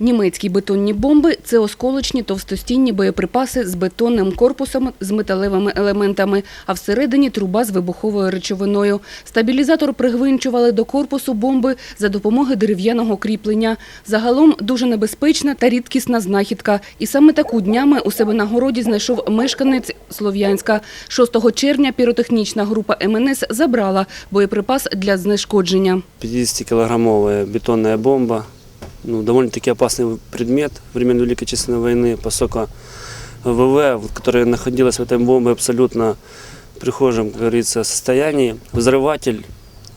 Німецькі бетонні бомби – це осколочні товстостінні боєприпаси з бетонним корпусом з металевими елементами, а всередині труба з вибуховою речовиною. Стабілізатор пригвинчували до корпусу бомби за допомогою дерев'яного кріплення. Загалом дуже небезпечна та рідкісна знахідка. І саме таку днями у себе на городі знайшов мешканець Слов'янська. 6 червня піротехнічна група МНС забрала боєприпас для знешкодження. 50-килограммовая бетонная бомба Ну, довольно-таки опасный предмет времен Великой Отечественной войны, поскольку ВВ, вот, которая находилась в этой бомбе, абсолютно в прихожем, как говорится, состоянии. Взрыватель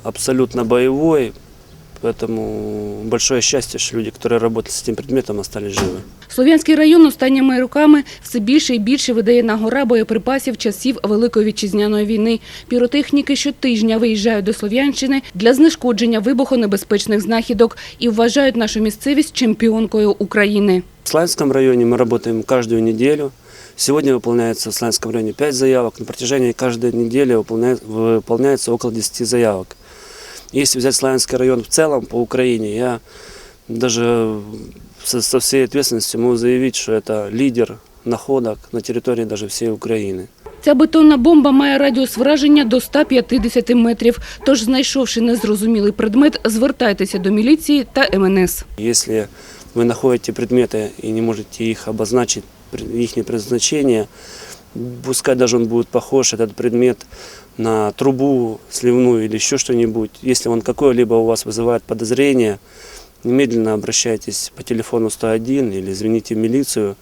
абсолютно боевой, поэтому большое счастье, что люди, которые работали с этим предметом, остались живы. Слов'янський район останніми роками все більше і більше видає на гора боєприпасів часів Великої вітчизняної війни. Піротехніки щотижня виїжджають до Слов'янщини для знешкодження вибухонебезпечних знахідок і вважають нашу місцевість чемпіонкою України. В Славянском районе мы работаем каждую неделю. Сегодня выполняется в Славянском районе 5 заявок. На протяжении каждой недели выполняет- выполняется около 10 заявок. Если взять Славянский район в целом по Украине, я даже со, со всей ответственностью могу заявить, что это лидер находок на территории даже всей Украины. Ця бетонна бомба має радіус враження до 150 метрів. Тож, знайшовши незрозумілий предмет, звертайтеся до міліції та МНС. Если вы находите предметы и не можете их обозначить, их предназначение, пускай даже он будет похож, этот предмет, на трубу сливную или еще что-нибудь, если он какое-либо у вас вызывает подозрение, немедленно обращайтесь по телефону 101 или звоните в милицию.